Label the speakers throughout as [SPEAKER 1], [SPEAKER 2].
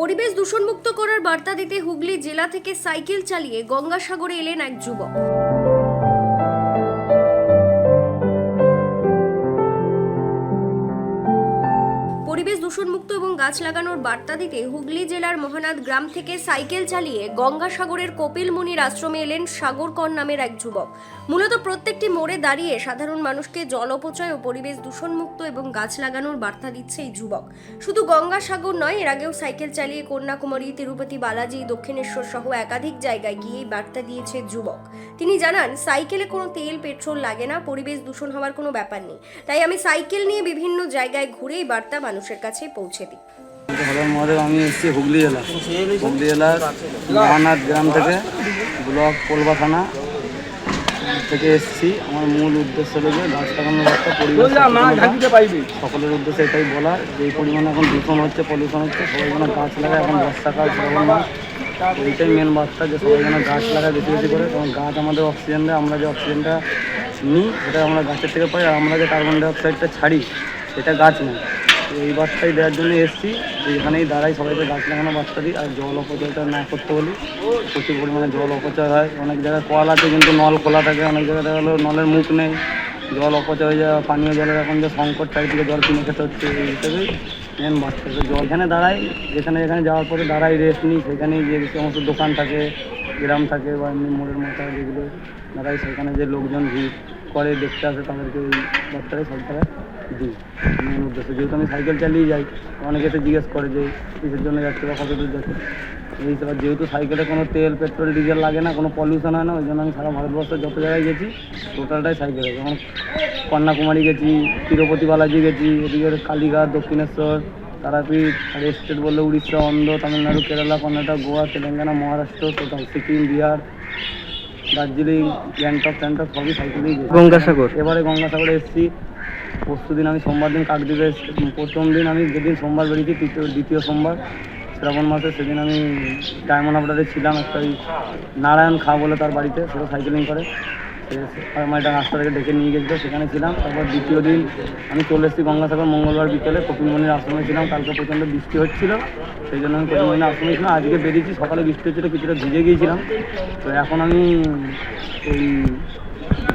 [SPEAKER 1] পরিবেশ দূষণমুক্ত করার বার্তা দিতে হুগলি জেলা থেকে সাইকেল চালিয়ে গঙ্গাসাগরে এলেন এক যুবক। পরিবেশ দূষণমুক্ত এবং গাছ লাগানোর বার্তা দিতে হুগলি জেলার মহানাদ গ্রাম থেকে সাইকেল চালিয়ে গঙ্গাসাগরের কপিল মুনির আশ্রমে এলেন সাগরকর নামের এক যুবক। মূলত প্রত্যেকটি মোড়ে দাঁড়িয়ে সাধারণ মানুষকে জল অপচয় ও পরিবেশ দূষণমুক্ত এবং গাছ লাগানোর বার্তা দিচ্ছে এই যুবক। শুধু গঙ্গাসাগর নয়, এর আগেও সাইকেল চালিয়ে কন্যাকুমারী, তিরুপতি বালাজি, দক্ষিণেশ্বর সহ একাধিক জায়গায় গিয়ে বার্তা দিয়েছে যুবক। তিনি জানান, সাইকেলে কোনো তেল, পেট্রোল লাগে না, পরিবেশ দূষণ হওয়ার কোনো ব্যাপার নেই। তাই আমি সাইকেল নিয়ে বিভিন্ন জায়গায় ঘুরেই বার্তা মানুষের কাছে পৌঁছে দিই।
[SPEAKER 2] হলার মহাদেব আমি এসেছি হুগলি জেলা। হুগলি জেলার মহানাথ গ্রাম থেকে ব্লক কোলবা থানা থেকে এসেছি। আমার মূল উদ্দেশ্য হলো যে গাছ লাগানোর একটা পরিবেশ সকলের উদ্দেশ্যে এটাই বলা যে পরিমাণে এখন দূষণ হচ্ছে পলিউশন হচ্ছে সবাই যেন গাছ লাগায় এখন বর্ষাকাল শ্রাবণ মাস। এইটাই মেন বার্তা যে সবাই যেন গাছ লাগায় বেশি বেশি করে। কারণ গাছ আমাদের অক্সিজেন দেয় আমরা যে অক্সিজেনটা নিই সেটা আমরা গাছের থেকে পাই আর আমরা যে কার্বন ডাইঅক্সাইডটা ছাড়ি সেটা গাছ নেয়। তো এই বার্তাই দেওয়ার জন্য এসেছি। এখানেই দাঁড়াই সবাইকে গাছ লাগানো বার্তা দিই আর জল অপচয়টা না করতে বলি। প্রচুর পরিমাণে জল অপচয় হয়। অনেক জায়গায় কল আছে, কিন্তু নল খোলা থাকে। অনেক জায়গায় দেখা গেলো নলের মুখ নেই। জল অপচয় হয়ে যায় পানীয় জলের এখন যে সংকট, চারিদিকে জল কিনে খেতে হচ্ছে এই হিসেবেই মেন বার্তা তো জল এখানে দাঁড়াই, যেখানে যেখানে যাওয়ার পরে দাঁড়াই রেস্ট নিই। সেখানেই যে সমস্ত দোকান থাকে, গ্রাম থাকে বা এমনি মোড়ের মাথায় যেগুলো দাঁড়াই, সেখানে যে লোকজন ভিড়। করে দেখতে আসে তাদেরকে ওই বার্তাটাই সব দিই মেন উদ্দেশ্য, যেহেতু আমি সাইকেল চালিয়ে যাই, অনেকে এসে জিজ্ঞেস করে যে কিসের জন্য যাচ্ছে বা কত দূর যাচ্ছে। এই হিসাবে যেহেতু সাইকেলে কোনো তেল, পেট্রোল, ডিজেল লাগে না, কোনো পলিউশন হয় না, ওই জন্য আমি সারা ভারতবর্ষে যত জায়গায় গেছি টোটালটাই সাইকেলে। যেমন কন্যাকুমারী গেছি, তিরুপতি বালাজি গেছি, ওদিকে কালীঘাট, দক্ষিণেশ্বর, তারাপীঠ, আর স্টেট বললে উড়িষ্যা, অন্ধ্র, তামিলনাড়ু, কেরালা, কর্ণাটক, গোয়া, তেলেঙ্গানা, মহারাষ্ট্র, টোটাল সিকিম, বিহার দার্জিলিং গ্যাংটক ট্যাংটক সবই সাইকেল গেছি।
[SPEAKER 3] গঙ্গাসাগর?
[SPEAKER 2] এবারে গঙ্গাসাগরে এসেছি। পরশু দিন আমি সোমবার দিন কাকদ্বীপে এসেছি প্রথম দিন আমি যেদিন সোমবার বেরিয়েছি তৃতীয় দ্বিতীয় সোমবার শ্রাবণ মাসে সেদিন আমি ডায়মন্ড হাবড়াতে ছিলাম একটা ওই নারায়ণ খা বলে তার বাড়িতে সেটা সাইকেলিং করে। আমার একটা রাস্তা থেকে ডেকে নিয়ে গেছিল, সেখানে ছিলাম। তারপর দ্বিতীয় দিন আমি চলে এসেছি গঙ্গাসাগর মঙ্গলবার বিকেলে, কপিলমণির আশ্রমে ছিলাম। কালকে প্রচণ্ড বৃষ্টি হচ্ছিল, সেই জন্য আমি কপিলমণির আশ্রমে ছিলাম। আজকে বেরিয়েছি, সকালে বৃষ্টি হচ্ছিল, কিছুটা ভিজে গিয়েছিলাম। তো এখন আমি ওই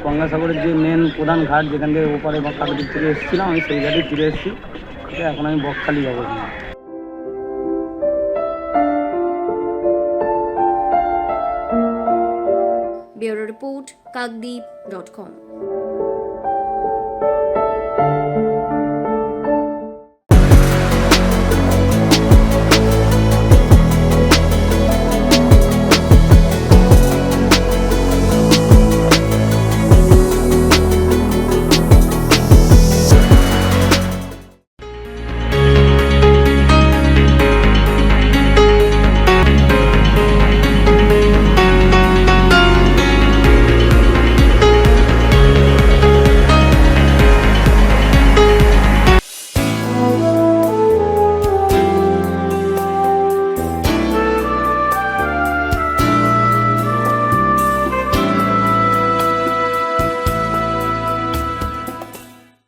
[SPEAKER 2] গঙ্গাসাগরের যে মেন প্রধান ঘাট, যেখান থেকে ওপারে বা কাকদ্বীপ থেকে এসেছিলাম, আমি সেই ঘাটেই ফিরে এসেছি। ঠিক এখন আমি বকখালি যাব।
[SPEAKER 1] kakdeep.com.